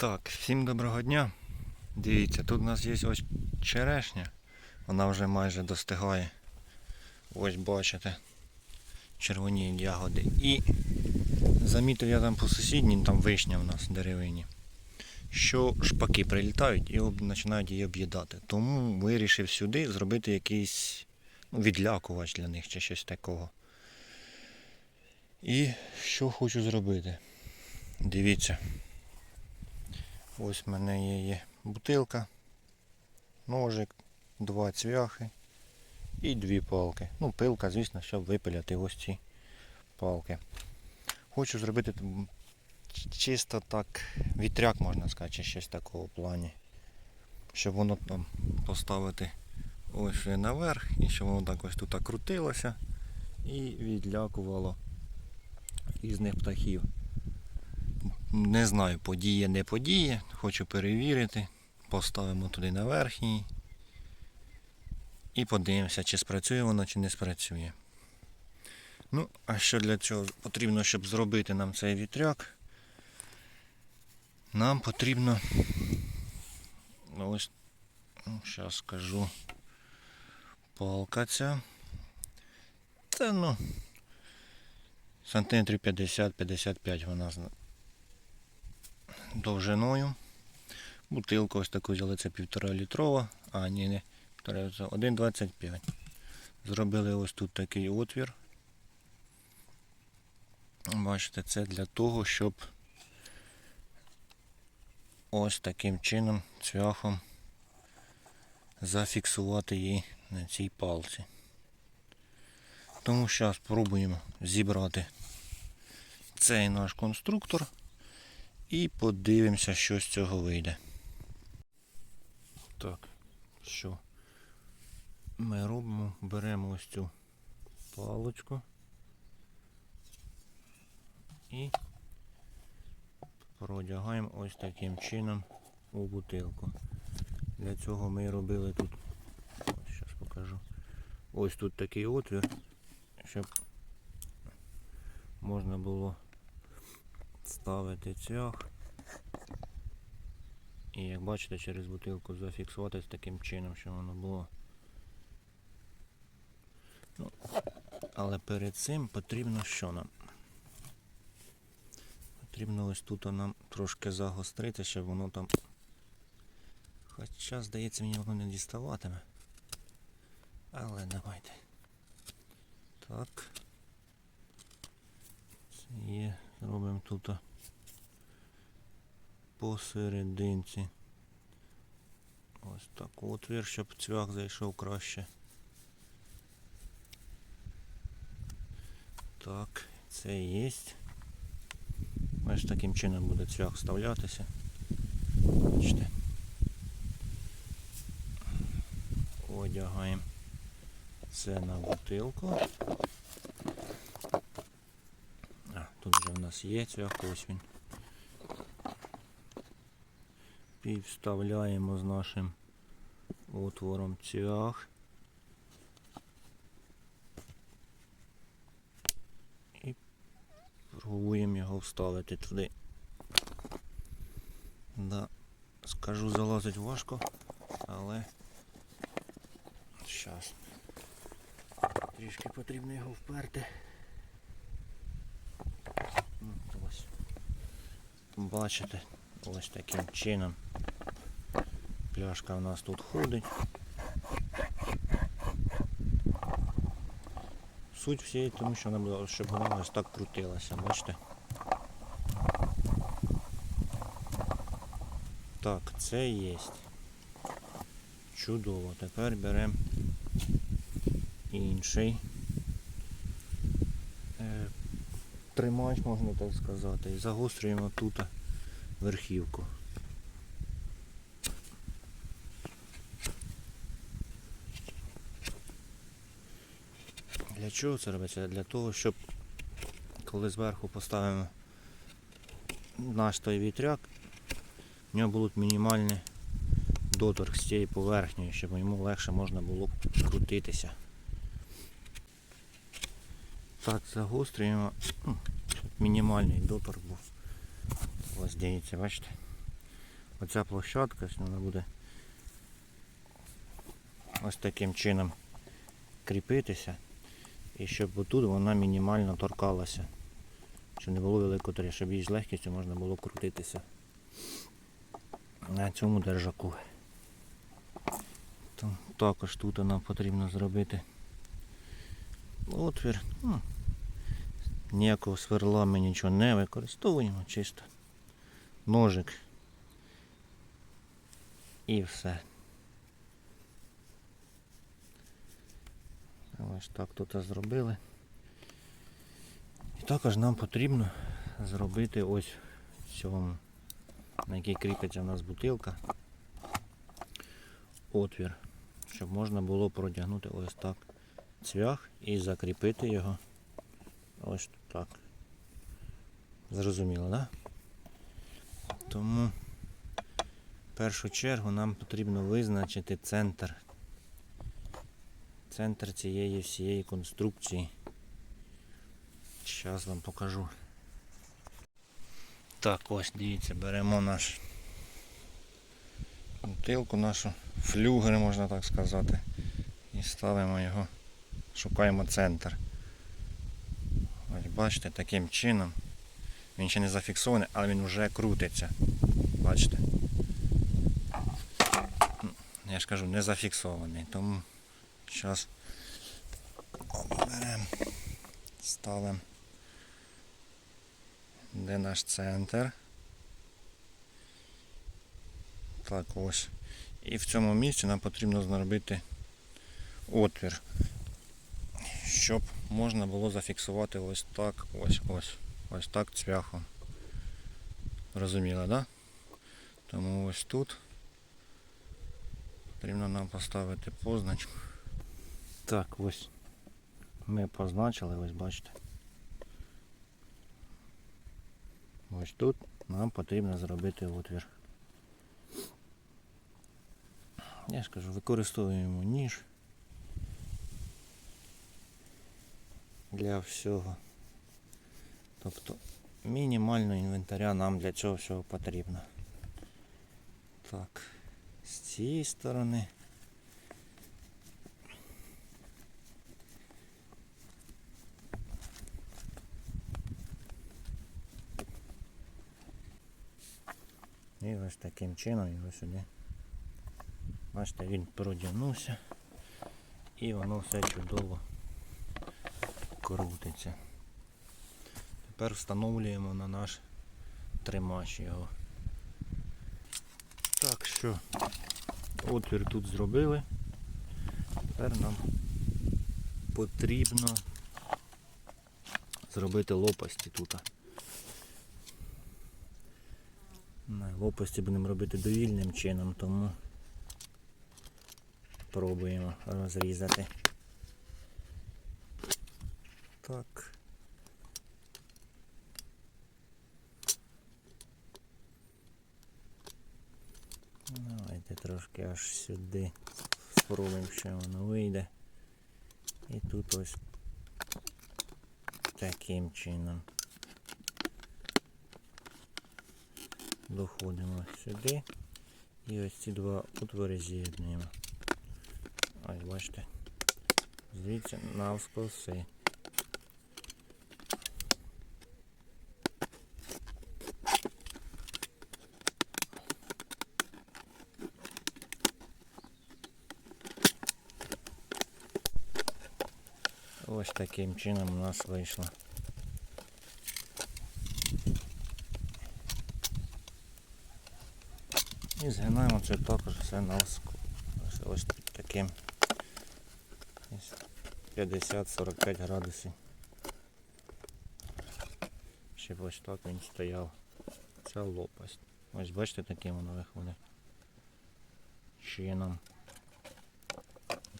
Так, всім доброго дня. Дивіться, тут у нас є ось черешня. Вона вже майже достигає. Ось бачите. Червоні ягоди. І замітив я там по сусідній, там вишня в нас деревині. Що шпаки прилітають і починають її об'їдати. Тому вирішив сюди зробити якийсь ну, відлякувач для них чи щось такого. І що хочу зробити? Дивіться. Ось в мене є, є бутилка, ножик, два цвяхи і дві палки. Ну, пилка, звісно, щоб випиляти ось ці палки. Хочу зробити чисто так вітряк, можна сказати, чи щось такого плані. Щоб воно там поставити ось наверх і щоб воно так ось тут крутилося і відлякувало різних птахів. Не знаю, подіє, не подіє. Хочу перевірити. Поставимо туди на верхній. І подивимося, чи спрацює воно, чи не спрацює. Ну, а що для цього потрібно, щоб зробити нам цей вітряк? Нам потрібно. Ось, зараз скажу. Палка ця. Це ну. Сантиметрів 50-55 вона довжиною. Бутилку ось таку взяли, це півтора літрова, а ні, не це 1,25. Зробили ось тут такий отвір. Бачите, це для того, щоб ось таким чином цвяхом зафіксувати її на цій палці. Тому зараз спробуємо зібрати цей наш конструктор і подивимося, що з цього вийде. Так, що ми робимо? Беремо ось цю паличку і продягаємо ось таким чином у бутилку. Для цього ми робили тут, ось зараз покажу. Ось тут такий отвір, щоб можна було ставити цвях. І як бачите, через бутилку зафіксувати таким чином, щоб воно було. Ну, але перед цим потрібно що нам? Потрібно ось тут нам трошки загострити, щоб воно там. Хоча, здається, мені воно не діставатиме. Але давайте. Так. Це є. Робимо тут посерединці. Ось так отвір, щоб цвях зайшов краще. Так, це і є. Ось таким чином буде цвях вставлятися. Бачите. Одягаємо це на бутилку. А, тут вже в нас є цвях, ось він. Підставляємо з нашим отвором цвях. І пробуємо його вставити туди. Да, скажу, залазить важко, але зараз трішки потрібно його вперти. Ну, Ось. Бачите, ось таким чином. Пляшка у нас тут ходить. Суть всієї, тому що вона була, щоб вона ось так крутилася, бачите? Так, це є. Чудово. Тепер беремо інший тримач, можна так сказати, і загострюємо тут верхівку. Для чого це робиться? Для того, щоб коли зверху поставимо наш той вітряк, в нього будуть мінімальний доторк з цієї поверхні, щоб йому легше можна було крутитися. Так, загострюємо, щоб мінімальний доторк був. Ось дивіться, бачите? оця площадка, вона буде ось таким чином кріпитися. І щоб отут вона мінімально торкалася. Щоб не було великого трі, щоб її з легкістю можна було крутитися на цьому держаку. Також тут нам потрібно зробити отвір. Ну, ніякого сверла ми нічого не використовуємо, чисто ножик і все. Ось так тут зробили. І також нам потрібно зробити ось в цьому, на який кріпиться у нас бутилка, отвір, щоб можна було продягнути ось так цвях і закріпити його ось так. Зрозуміло, так? Да? Тому в першу чергу нам потрібно визначити центр. Центр цієї всієї конструкції. Зараз вам покажу. Так, ось дивіться, беремо наш бутилку нашу, флюгер, можна так сказати. І ставимо його, шукаємо центр. Ось бачите, таким чином. Він ще не зафіксований, але він вже крутиться. Бачите? Ну, Я ж кажу, не зафіксований, тому зараз беремо, ставимо. Де наш центр? Так ось. І в цьому місці нам потрібно зробити отвір, щоб можна було зафіксувати ось так, ось ось. Ось так цвяхом. Розуміло, да? Тому ось тут потрібно нам поставити позначку. Так, ось ми позначили, ось бачите. Ось тут нам потрібно зробити отвір. Я ж кажу, використовуємо ніж для всього. Тобто мінімально інвентаря нам для цього всього потрібно. Так, з цієї сторони. І ось таким чином його сюди. Бачите, він продягнувся і воно все чудово крутиться. Тепер встановлюємо на наш тримач його. Так що отвір тут зробили. Тепер нам потрібно зробити лопасті тут. Лопасті будемо робити довільним чином, тому пробуємо розрізати. Так. Давайте трошки аж сюди спробуємо, що воно вийде. І тут ось таким чином. Доходимо сюди і ось ці два отвори з'єднуємо. Ось бачите. Звідси навскоси. Ось таким чином у нас вийшло. І згинаємо це також все на ось, ось таким 50-45 градусів. Щоб ось так він стояв. Ця лопасть. Ось бачите, таким воно виходить. Чином.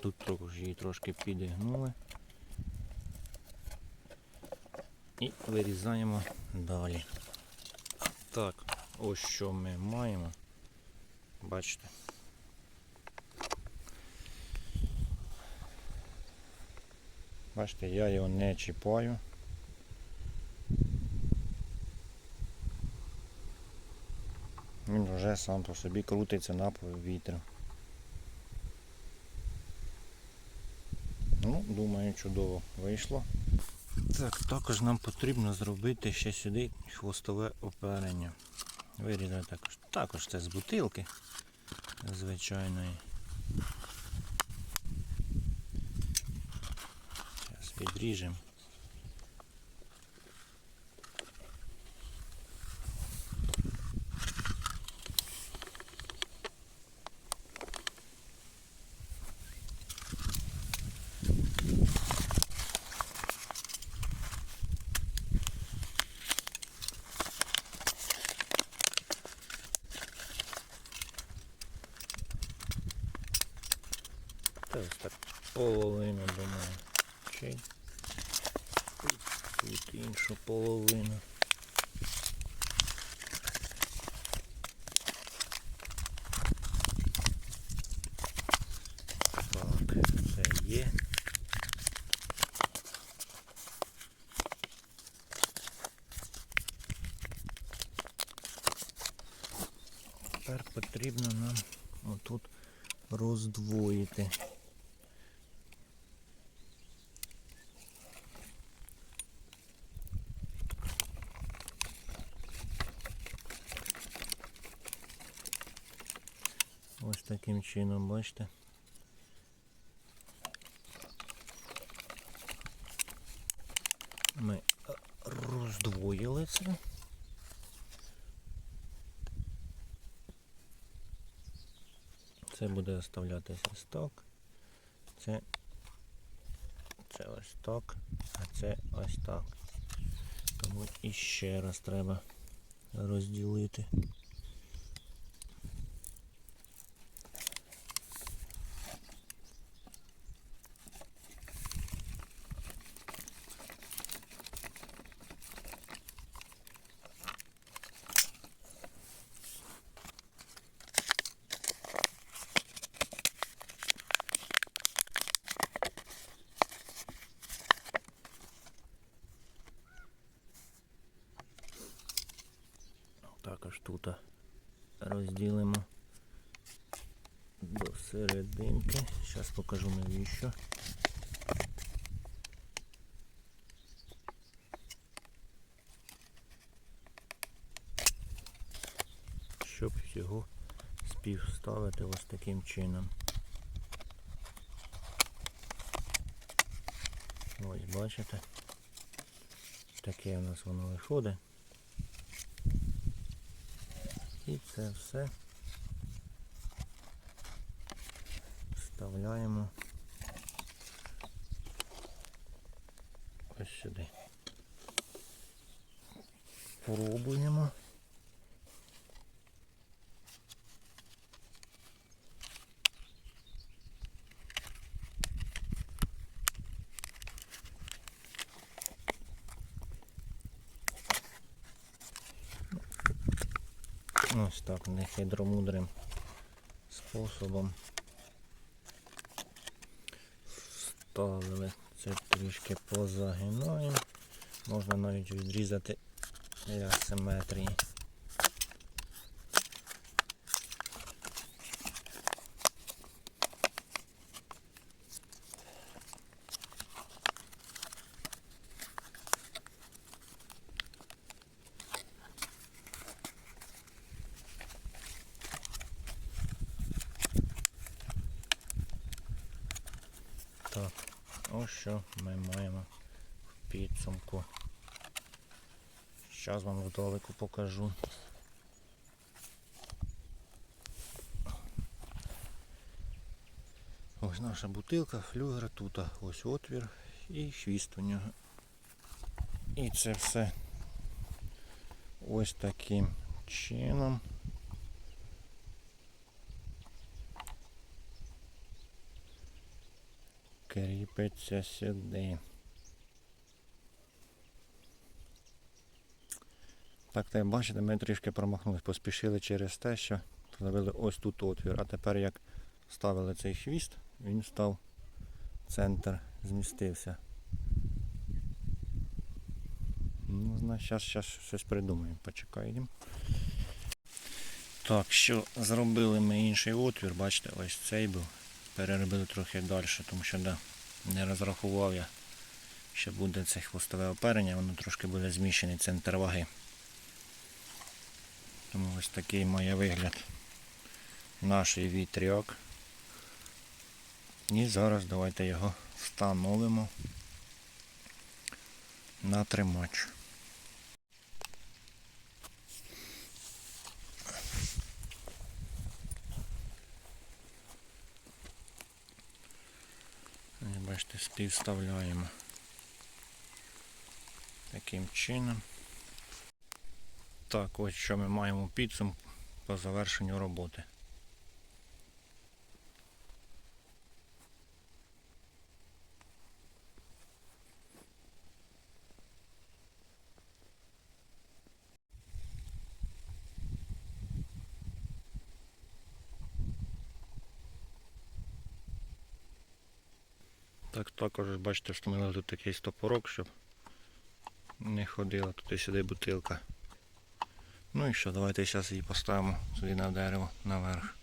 Тут трохи її трошки підігнули. І вирізаємо далі. Так, ось що ми маємо. Бачите. Бачите, я його не чіпаю. він вже сам по собі крутиться на повітря. Ну, думаю, чудово вийшло. Так, також нам потрібно зробити ще сюди хвостове оперення. Вирізати також. Також це з бутилки звичайної. Зараз відріжемо. Та ось так половину думаю. Чи тут, іншу половину. Так, це є. Тепер потрібно нам отут роздвоїти. Ось таким чином, бачите. Ми роздвоїли це. Це буде оставлятися ось. Це, це ось так, а це ось так. Тому іще раз треба розділити. Також тут розділимо до серединки. Зараз покажу навіщо. Щоб його співставити ось таким чином. Ось бачите. Таке у нас воно виходить. І це все вставляємо ось сюди. Пробуємо. Ось так нехитромудрим способом вставили. Це трішки позагинаємо. Можна навіть відрізати для симетрії. Так, ось що ми маємо в підсумку. Зараз вам вдалеку покажу. Ось наша бутилка, флюгер, тут ось отвір і хвіст у нього. І це все ось таким чином. Кріпиться сюди. Так, так бачите, ми трішки промахнулись, поспішили через те, що зробили ось тут отвір. А тепер як ставили цей хвіст, він став центр, змістився. Ну, зараз щось придумаємо, почекаємо. Так, що зробили ми інший отвір, бачите, ось цей був. Переробили трохи далі, тому що да, не розрахував я, що буде це хвостове оперення, воно трошки буде зміщений центр ваги. Тому ось такий має вигляд наш вітряк. І зараз давайте його встановимо на тримач. Бачите, співставляємо таким чином. Так, ось що ми маємо підсумку по завершенню роботи. Також бачите, встановили тут такий стопорок, щоб не ходила туди-сюди бутилка. Ну і що, давайте зараз її поставимо сюди на дерево наверх.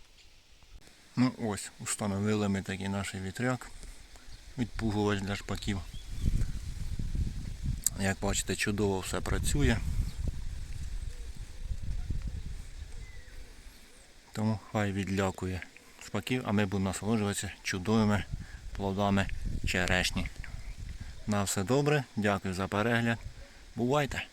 Ну ось, установили ми такий наш вітряк. Відпугувач для шпаків. Як бачите, чудово все працює. Тому хай відлякує шпаків, а ми будемо насолоджуватися чудовими плодами черешні. На все добре, дякую за перегляд. Бувайте!